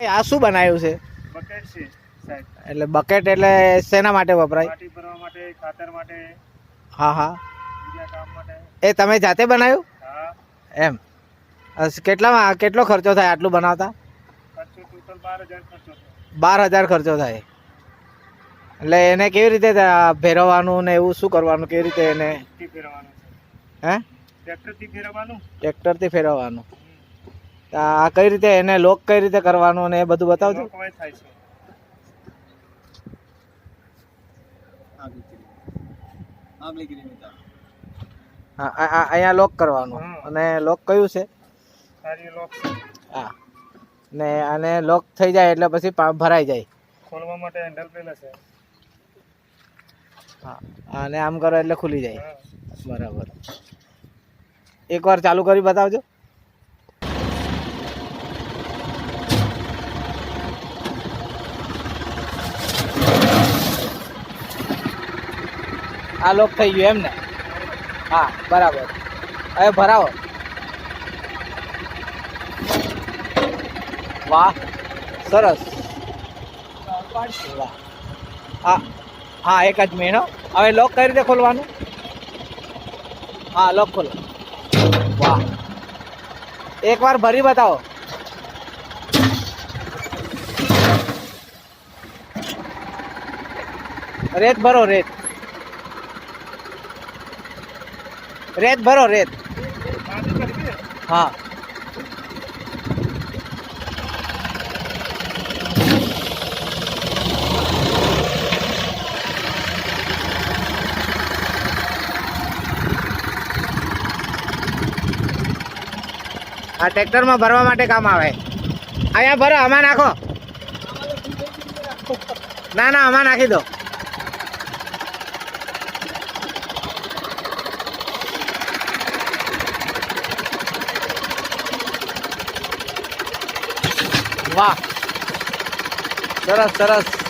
આ શું બનાવ્યું છે? બકેટ છે સાહેબ. એટલે બકેટ એટલે શેના માટે વપરાય? માટી ભરવા માટે ખાતર માટે હા હા. બીજા કામ માટે. એ તમે જાતે બનાવ્યું? હા. એમ. કેટલામાં કેટલો ખર્ચો થાય આટલું બનાવતા? ખર્ચો ટોટલ બાર હજાર ખર્ચો થયો. બાર ખર્ચો થાય. એટલે એને કેવી રીતે ફેરવવાનું ને એવું શું કરવાનું કેવી રીતે એને? છે. હે? ટ્રેક્ટરથી ફેરવવાનું? ટ્રેક્ટરથી ફેરવવાનું. આ કઈ રીતે એને લોક કઈ રીતે કરવાનું અને એ બધું બતાવજો. થાય છે. હા આ- આ- અહીંયા લોક કરવાનું. અને લોક કયું છે? સારી લોક. છે હા. ને અને લોક થઈ જાય એટલે પછી ભરાઈ જાય. ખોલવા માટે હેન્ડલ પેલા છે. હા. અને આમ કરો એટલે ખુલી જાય. બરાબર. એકવાર ચાલુ કરી બતાવજો. આ લોક થઈ ગયું એમ ને હા, બરાબર. હવે ભરાવો. વાહ, સરસ. વાહ. હા હા, એક જ મહિનો હવે લોક કઈ રીતે ખોલવાનું? હા લોક ખોલો. વાહ. એકવાર ભરી બતાવો. રેત ભરો, રેત. રેત ભરો, રેત. હા. આ ટ્રેક્ટરમાં ભરવા માટે કામ આવે. અહીંયા ભરો, આમાં નાખો. ના ના, આમાં નાખી દો. વાહ. સરસ સરસ.